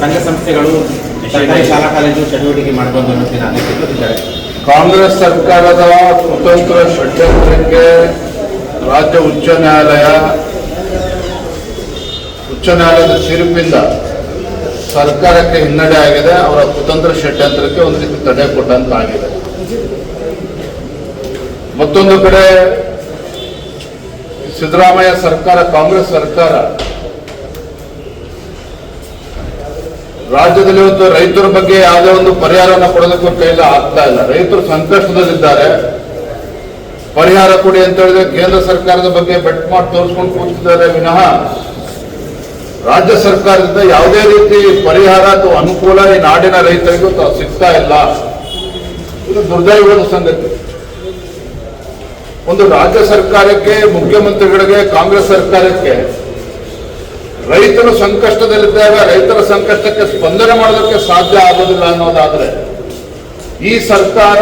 ಸಂಘ ಸಂಸ್ಥೆಗಳು ಸರ್ಕಾರಿ ಶಾಲಾ ಕಾಲೇಜು ಚಟುವಟಿಕೆ ಅನ್ನೋದನ್ನ ನಾನು ತಡೆ ಕಾಂಗ್ರೆಸ್ ಸರ್ಕಾರದ ಸ್ವತಂತ್ರ ಷಡ್ಯಂತ್ರಕ್ಕೆ ರಾಜ್ಯ ಉಚ್ಚ ನ್ಯಾಯಾಲಯ ಉಚ್ಚ ನ್ಯಾಯಾಲಯದ ತೀರ್ಪಿಂದ ಸರ್ಕಾರಕ್ಕೆ ಹಿನ್ನಡೆ ಆಗಿದೆ. ಅವರ ಕುತಂತ್ರ ಷಡ್ಯಂತ್ರಕ್ಕೆ ಒಂದು ರೀತಿ ತಡೆ ಕೊಟ್ಟಂತ ಆಗಿದೆ ಮತ್ತೊಂದು ಕಡೆ ಸಿದ್ದರಾಮಯ್ಯ ಸರ್ಕಾರ, ಕಾಂಗ್ರೆಸ್ ಸರ್ಕಾರ ರಾಜ್ಯದಲ್ಲಿ ಇವತ್ತು ರೈತರ ಬಗ್ಗೆ ಯಾವುದೇ ಒಂದು ಪರಿಹಾರವನ್ನು ಕೊಡೋದಕ್ಕೂ ಕೈಲ ಆಗ್ತಾ ಇಲ್ಲ. ರೈತರು ಸಂಕಷ್ಟದಲ್ಲಿದ್ದಾರೆ. ಪರಿಹಾರ ಕೊಡಿ ಅಂತ ಹೇಳಿದ್ರೆ ಕೇಂದ್ರ ಸರ್ಕಾರದ ಬಗ್ಗೆ ಬೆಟ್ ಮಾಡಿ ತೋರಿಸ್ಕೊಂಡು ಕೂತಿದ್ದಾರೆ ವಿನಃ ರಾಜ್ಯ ಸರ್ಕಾರದಿಂದ ಯಾವುದೇ ರೀತಿ ಪರಿಹಾರ ಅಥವಾ ಅನುಕೂಲ ಈ ನಾಡಿನ ರೈತರಿಗೂ ಸಿಗ್ತಾ ಇಲ್ಲ. ಇದು ದುರ್ದೈವದ ಸಂಗತಿ. ಒಂದು ರಾಜ್ಯ ಸರ್ಕಾರಕ್ಕೆ, ಮುಖ್ಯಮಂತ್ರಿಗಳಿಗೆ, ಕಾಂಗ್ರೆಸ್ ಸರ್ಕಾರಕ್ಕೆ ರೈತರು ಸಂಕಷ್ಟದಲ್ಲಿದ್ದಾಗ ರೈತರ ಸಂಕಷ್ಟಕ್ಕೆ ಸ್ಪಂದನೆ ಮಾಡೋದಕ್ಕೆ ಸಾಧ್ಯ ಆಗೋದಿಲ್ಲ ಅನ್ನೋದಾದ್ರೆ, ಈ ಸರ್ಕಾರ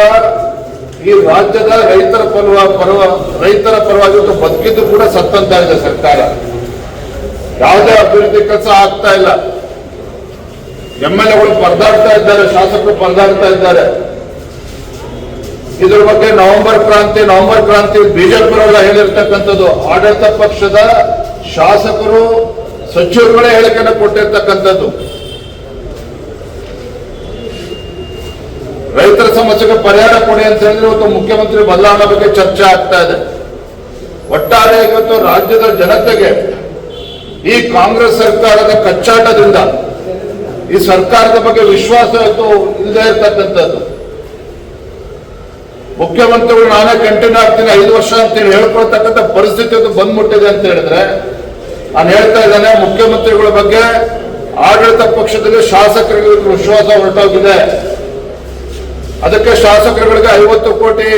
ಈ ರಾಜ್ಯದ ರೈತರ ಪರವ ಪರವ, ರೈತರ ಪರವಾಗಿ ಬದುಕಿದ್ದು ಕೂಡ ಸತ್ತಂತಾಗಿದೆ ಸರ್ಕಾರ. ಯಾವುದೇ ಅಭಿವೃದ್ಧಿ ಕೆಲಸ ಆಗ್ತಾ ಇಲ್ಲ. ಎಂ ಎಲ್ ಎಗಳು ಪರದಾಡ್ತಾ ಇದ್ದಾರೆ, ಶಾಸಕರು ಪರದಾಡ್ತಾ ಇದ್ದಾರೆ. ಇದ್ರ ಬಗ್ಗೆ ನವೆಂಬರ್ ಕ್ರಾಂತಿ ನವೆಂಬರ್ ಕ್ರಾಂತಿ ಬಿಜೆಪಿ ಹೇಳಿರ್ತಕ್ಕಂಥದ್ದು, ಆಡಳಿತ ಪಕ್ಷದ ಶಾಸಕರು ಸಚಿವರುಗಳೇ ಹೇಳಿಕೆಯನ್ನು ಕೊಟ್ಟಿರ್ತಕ್ಕಂಥದ್ದು. ರೈತರ ಸಮಸ್ಯೆಗೆ ಪರಿಹಾರ ಕೊಡಿ ಅಂತ ಹೇಳಿದ್ರೆ ಇವತ್ತು ಮುಖ್ಯಮಂತ್ರಿ ಬದಲಾವಣೆ ಬಗ್ಗೆ ಚರ್ಚೆ ಆಗ್ತಾ ಇದೆ. ಒಟ್ಟಾರೆ ಇವತ್ತು ರಾಜ್ಯದ ಜನತೆಗೆ ಈ ಕಾಂಗ್ರೆಸ್ ಸರ್ಕಾರದ ಕಚ್ಚಾಟದಿಂದ ಈ ಸರ್ಕಾರದ ಬಗ್ಗೆ ವಿಶ್ವಾಸ ಇಲ್ಲದೆ ಇರ್ತಕ್ಕಂಥದ್ದು. ಮುಖ್ಯಮಂತ್ರಿಗಳು ನಾನೇ ಕಂಟಿನ್ಯೂ ಆಗ್ತೀನಿ, ಐದು ವರ್ಷ ಅಂತೇಳಿ ಹೇಳ್ಕೊಳ್ತಕ್ಕಂಥ ಪರಿಸ್ಥಿತಿ ಬಂದ್ಬಿಟ್ಟಿದೆ ಅಂತ ಹೇಳಿದ್ರೆ ನಾನು ಹೇಳ್ತಾ ಇದ್ದಾನೆ, ಮುಖ್ಯಮಂತ್ರಿಗಳ ಬಗ್ಗೆ ಆಡಳಿತ ಪಕ್ಷದಲ್ಲಿ ಶಾಸಕರಿಗೆ ವಿಶ್ವಾಸ ಹೊರಟೋಗಿದೆ. ಅದಕ್ಕೆ ಶಾಸಕರುಗಳಿಗೆ ಐವತ್ತು ಕೋಟಿ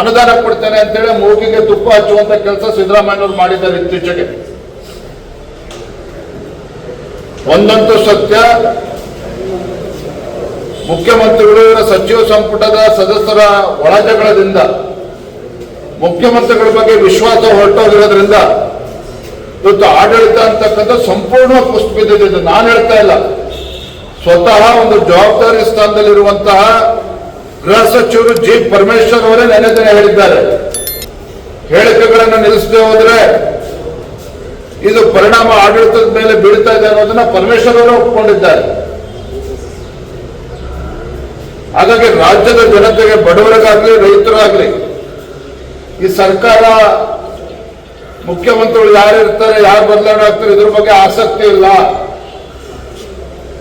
ಅನುದಾನ ಕೊಡ್ತೇನೆ ಅಂತೇಳಿ ಮೂಗಿಗೆ ತುಪ್ಪ ಹಚ್ಚುವಂತ ಕೆಲಸ ಸಿದ್ದರಾಮಯ್ಯನವರು ಮಾಡಿದ್ದಾರೆ ಇತ್ತೀಚೆಗೆ. ಒಂದಂತೂ ಸತ್ಯ, ಮುಖ್ಯಮಂತ್ರಿಗಳು ಸಚಿವ ಸಂಪುಟದ ಸದಸ್ಯರ ಒಳಜಗಳದಿಂದ ಮುಖ್ಯಮಂತ್ರಿಗಳ ಬಗ್ಗೆ ವಿಶ್ವಾಸ ಹೊರಟೋಗಿರೋದ್ರಿಂದ ಇವತ್ತು ಆಡಳಿತ ಅಂತಕ್ಕಂಥ ಸಂಪೂರ್ಣ ಇದು ನಾನು ಹೇಳ್ತಾ ಇಲ್ಲ. ಸ್ವತಃ ಒಂದು ಜವಾಬ್ದಾರಿ ಸ್ಥಾನದಲ್ಲಿರುವಂತಹ ಗೃಹ ಸಚಿವರು ಜಿ. ಪರಮೇಶ್ವರ್ ಅವರೇ ನೆನೆ ದಿನ ಹೇಳಿದ್ದಾರೆ. ಹೇಳಿಕೆಗಳನ್ನು ನಿಲ್ಲಿಸದೆ ಹೋದ್ರೆ ಇದು ಪರಿಣಾಮ ಆಡಳಿತದ ಮೇಲೆ ಬೀಳ್ತಾ ಇದೆ ಅನ್ನೋದನ್ನ ಪರಮೇಶ್ವರ್ ಅವರು ಒಪ್ಪಿಕೊಂಡಿದ್ದಾರೆ ಹಾಗಾಗಿ ರಾಜ್ಯದ ಜನತೆಗೆ ಬಡವರಿಗಾಗ್ಲಿ, ರೈತರಾಗ್ಲಿ, ಈ ಸರ್ಕಾರ ಮುಖ್ಯಮಂತ್ರಿಗಳು ಯಾರು ಇರ್ತಾರೆ ಯಾರು ಬದಲಾವಣೆ ಆಗ್ತಾರೆ ಇದ್ರ ಬಗ್ಗೆ ಆಸಕ್ತಿ ಇಲ್ಲ.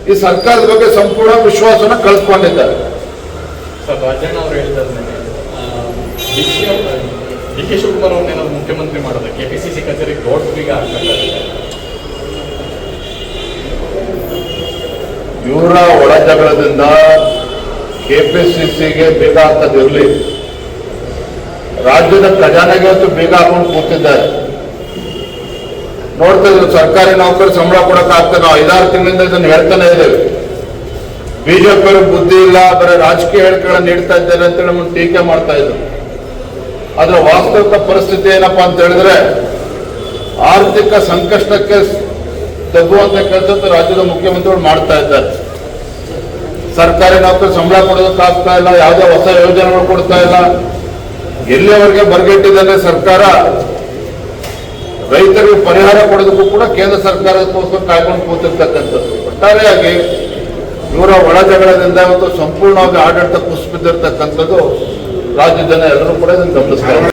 ಈ ಸರ್ಕಾರದ ಬಗ್ಗೆ ಸಂಪೂರ್ಣ ವಿಶ್ವಾಸನ ಕಳ್ಕೊಂಡಿದ್ದಾರೆ ಡಿ ಕೆ ಶಿವಕುಮಾರ್ ಅವ್ರನ್ನೇನಾದ್ರು ಮುಖ್ಯಮಂತ್ರಿ ಮಾಡೋದು ಕೆಪಿಸಿಸಿ ದೊಡ್ಡ ಬೀಗ ಹಾಕ್ಬೇಕಾಗಿದೆ ಇವರ ಒಳ ಜಗಳದಿಂದ ಕೆಪಿಸಿಸಿಗೆ ಬೇಗ ಹಾಕೋದಿರ್ಲಿ. ರಾಜ್ಯದ ಖಜಾನೆಗೆ ಅಂತೂ ಬೇಗ ಹಾಕೊಂಡು ಕೂತಿದ್ದಾರೆ. ನೋಡ್ತಾ ಇದ್ರು ಸರ್ಕಾರಿ ನೌಕರ ಸಂಬಳ ಕೊಡಕ್ ಆಗ್ತದೆ ನಾವು ಐದಾರು ತಿಂಗಳಿಂದ ಇದನ್ನು ಹೇಳ್ತಾನೆ ಇದ್ದೇವೆ. ಬಿಜೆಪಿ ಬುದ್ಧಿ ಇಲ್ಲ, ಬರೀ ರಾಜಕೀಯ ಹೇಳಿಕೆಗಳನ್ನ ನೀಡ್ತಾ ಇದ್ದಾರೆ ಅಂತ ನಮ್ಮನ್ನು ಟೀಕೆ ಮಾಡ್ತಾ ಇದ್ರು. ಅದ್ರ ವಾಸ್ತವಿಕ ಪರಿಸ್ಥಿತಿ ಏನಪ್ಪಾ ಅಂತ ಹೇಳಿದ್ರೆ, ಆರ್ಥಿಕ ಸಂಕಷ್ಟಕ್ಕೆ ತಗ್ಗುವಂತ ಕೆಲಸ ರಾಜ್ಯದ ಮುಖ್ಯಮಂತ್ರಿಗಳು ಮಾಡ್ತಾ ಇದ್ದಾರೆ. ಸರ್ಕಾರಿ ನೌಕರ ಸಂಬಳ ಕೊಡೋದಕ್ಕಾಗ್ತಾ ಇಲ್ಲ, ಯಾವುದೇ ಹೊಸ ಯೋಜನೆಗಳು ಕೊಡ್ತಾ ಇಲ್ಲ. ಎಲ್ಲಿಯವರೆಗೆ ಬರಗೆಟ್ಟಿದ್ದಾರೆ ಸರ್ಕಾರ ರೈತರಿಗೆ ಪರಿಹಾರ ಕೊಡೋದಕ್ಕೂ ಕೂಡ ಕೇಂದ್ರ ಸರ್ಕಾರಕ್ಕೋಸ್ಕರ ಕಾಯ್ಕೊಂಡು ಕೂತಿರ್ತಕ್ಕಂಥದ್ದು. ಒಟ್ಟಾರೆಯಾಗಿ ಇವರ ಒಳಜಗಳದಿಂದ ಇವತ್ತು ಸಂಪೂರ್ಣವಾಗಿ ಆಡಳಿತ ಕುಸಿಬಿದ್ದಿರ್ತಕ್ಕಂಥದ್ದು ರಾಜ್ಯದ ಜನ ಎಲ್ಲರೂ ಕೂಡ ಇದನ್ನು ಗಮನಿಸ್ತಾ ಇದ್ದಾರೆ